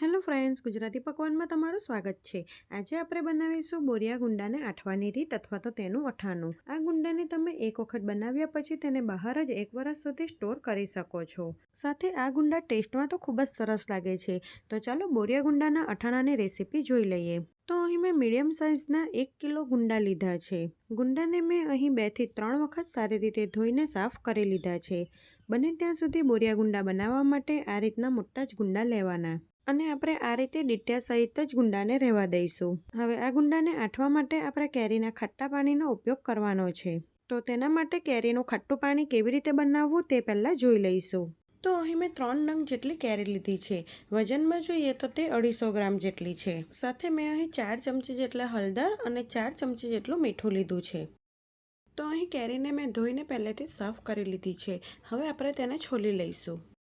Hello friends, Gujarati પકવાનમાં તમારું સ્વાગત છે. આજે આપણે બનાવીશું બોરિયા ગુંડાને આઠવાની રીત અથવા તો તેનું અઠાણું આ ગુંડાને તમે એક વખત બનાવ્યા પછી તેને બહાર જ એક વર્ષ સુધી સ્ટોર કરી શકો છો. સાથે આ ગુંડા ટેસ્ટમાં તો ખૂબ જ સરસ લાગે છે. તો ચાલો બોરિયા ગુંડાના અઠાણાની રેસીપી જોઈ લઈએ. તો અહીં મેં મીડિયમ સાઇઝના એક કિલો ગુંડા લીધા છે. ગુંડાને મેં અહીં બેથી ત્રણ વખત સારી રીતે ધોઈને સાફ કરી લીધા છે. બને ત્યાં સુધી બોરિયા ગુંડા બનાવવા માટે આ રીતના મોટા જ ગુંડા લેવાના. અને આપણે આ રીતે ડીટ્યા સહિત જ ગુંડાને રહેવા દઈશું. હવે આ ગુંડાને આઠવા માટે આપણે કેરીના ખટ્ટા પાણીનો ઉપયોગ કરવાનો છે. તો તેના માટે કેરીનું ખટ્ટું પાણી કેવી રીતે બનાવવું તે પહેલાં જોઈ લઈશું. તો અહીં મેં ત્રણ નંગ જેટલી કેરી લીધી છે. વજનમાં જોઈએ તો તે અઢીસો ગ્રામ જેટલી છે. સાથે મેં અહીં ચાર ચમચી જેટલા હળદર અને ચાર ચમચી જેટલું મીઠું લીધું છે. તો અહીં કેરીને મેં ધોઈને પહેલેથી સાફ કરી લીધી છે. હવે આપણે તેને છોલી લઈશું.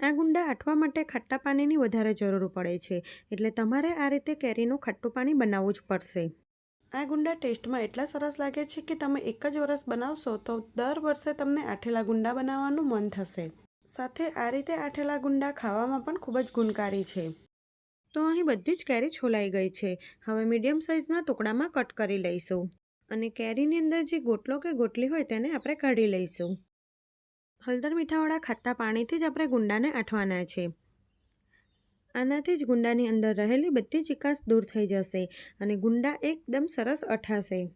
આ ગુંડા આઠવા માટે ખાટ્ટા પાણીની વધારે જરૂર પડે છે એટલે તમારે આ રીતે કેરીનું ખાટ્ટું પાણી બનાવવું જ પડશે. આ ગુંડા ટેસ્ટમાં એટલા સરસ લાગે છે કે તમે એક જ વર્ષ બનાવશો તો દર વર્ષે તમને આઠેલા ગુંડા બનાવવાનું મન થશે. સાથે આ રીતે આઠેલા ગુંડા ખાવામાં પણ ખૂબ જ ગુણકારી છે. તો અહીં બધી જ કેરી છોલાઈ ગઈ છે. હવે મીડિયમ સાઇઝના ટુકડામાં કટ કરી લઈશું. અને કેરીની અંદર જે ગોટલો કે ગોટલી હોય તેને આપણે કાઢી લઈશું. હળદર મીઠાવાળા ખાતા પાણીથી જ આપણે ગુંડાને આઠવાના છે. આનાથી જ ગુંડાની અંદર રહેલી બધી ચિકાસ દૂર થઈ જશે અને ગુંડા એકદમ સરસ અઠાશે.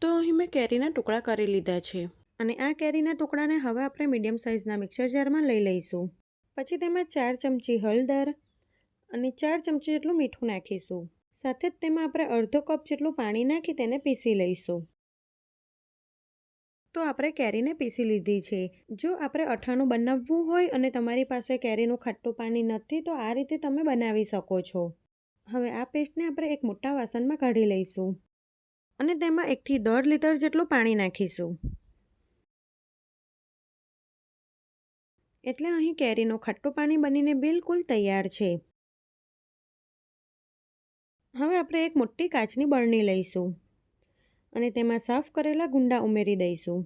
તો અહીં મેં કેરીના ટુકડા કરી લીધા છે. અને આ કેરીના ટુકડાને હવે આપણે મીડિયમ સાઇઝના મિક્સર જારમાં લઈ લઈશું. પછી તેમાં ચાર ચમચી હળદર અને ચાર ચમચી જેટલું મીઠું નાખીશું. સાથે જ તેમાં આપણે અડધો કપ જેટલું પાણી નાખી તેને પીસી લઈશું. તો આપણે કેરીને પીસી લીધી છે. જો આપણે અઠાણું બનાવવું હોય અને તમારી પાસે કેરીનું ખાટું પાણી નથી, તો આ રીતે તમે બનાવી શકો છો. હવે આ પેસ્ટને આપણે એક મોટા વાસણમાં કાઢી લઈશું અને તેમાં એકથી દોઢ લીટર જેટલું પાણી નાખીશું. એટલે અહીં કેરીનું ખાટું પાણી બનીને બિલકુલ તૈયાર છે. હવે આપણે એક મોટી કાચની બરણી લઈશું. અને તેમાં સાફ કરેલા ગુંડા ઉમેરી દઈશું.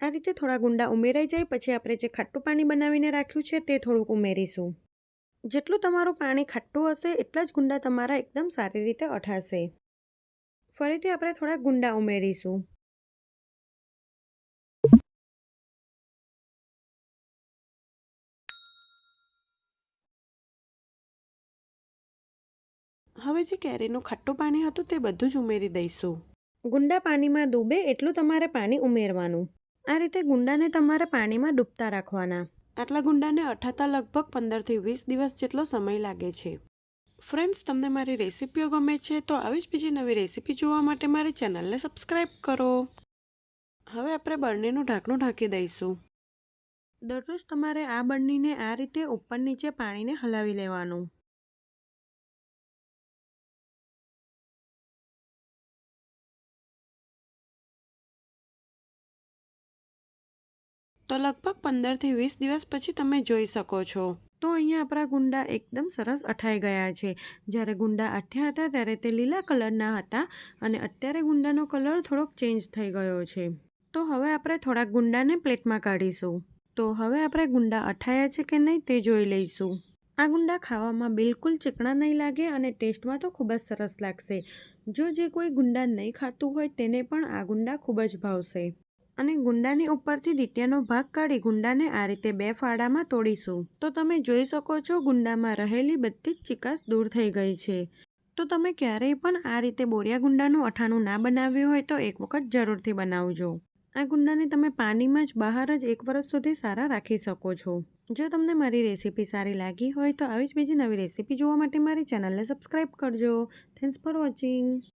આ રીતે થોડા ગુંડા ઉમેરાઈ જાય, પછી આપણે જે ખાટું પાણી બનાવીને રાખ્યું છે તે થોડુંક ઉમેરીશું. જેટલું તમારું પાણી ખાટું હશે, એટલા જ ગુંડા તમારા એકદમ સારી રીતે અઠાશે ફરીથી આપણે થોડા ગુંડા ઉમેરીશું. હવે જે કેરીનું ખટ્ટું પાણી હતું તે બધું જ ઉમેરી દઈશું. ગુંડા પાણીમાં ડૂબે એટલું તમારે પાણી ઉમેરવાનું. આ રીતે ગુંડાને તમારે પાણીમાં ડૂબતા રાખવાના. આટલા ગુંડાને અઠાતા લગભગ પંદરથી વીસ દિવસ જેટલો સમય લાગે છે. ફ્રેન્ડ્સ તમને મારી રેસીપીઓ ગમે છે તો આવી જ બીજી નવી રેસીપી જોવા માટે મારી ચેનલને સબસ્ક્રાઈબ કરો. હવે આપણે બરણીનું ઢાંકણું ઢાંકી દઈશું. દરરોજ તમારે આ બરણીને આ રીતે ઉપર નીચે પાણીને હલાવી લેવાનું. તો લગભગ પંદરથી વીસ દિવસ પછી તમે જોઈ શકો છો. તો અહીંયા આપણા ગુંડા એકદમ સરસ અઠાઈ ગયા છે. જ્યારે ગુંડા અઠ્યા હતા ત્યારે તે લીલા કલરના હતા અને અત્યારે ગુંડાનો કલર થોડોક ચેન્જ થઈ ગયો છે. તો હવે આપણે થોડાક ગુંડાને પ્લેટમાં કાઢીશું. તો હવે આપણે ગુંડા અઠાયા છે કે નહીં તે જોઈ લઈશું. આ ગુંડા ખાવામાં બિલકુલ ચીકણા નહીં લાગે અને ટેસ્ટમાં તો ખૂબ જ સરસ લાગશે. જો જે કોઈ ગુંડા નહીં ખાતું હોય તેને પણ આ ગુંડા ખૂબ જ ભાવશે. અને ગુંડાની ઉપરથી ડીટિયાનો ભાગ કાઢી ગુંડાને આ રીતે બે ફાળામાં તોડીશું. તો તમે જોઈ શકો છો ગુંડામાં રહેલી બધી જ ચિકાસ દૂર થઈ ગઈ છે. તો તમે ક્યારેય પણ આ રીતે બોરિયા ગુંડાનું અઠાણું ના બનાવ્યું હોય તો એક વખત જરૂરથી બનાવજો. આ ગુંડાને તમે પાણીમાં જ બહાર જ એક વર્ષ સુધી સારા રાખી શકો છો. જો તમને મારી રેસીપી સારી લાગી હોય તો આવી જ બીજી નવી રેસીપી જોવા માટે મારી ચેનલને સબસ્ક્રાઈબ કરજો. Thanks for watching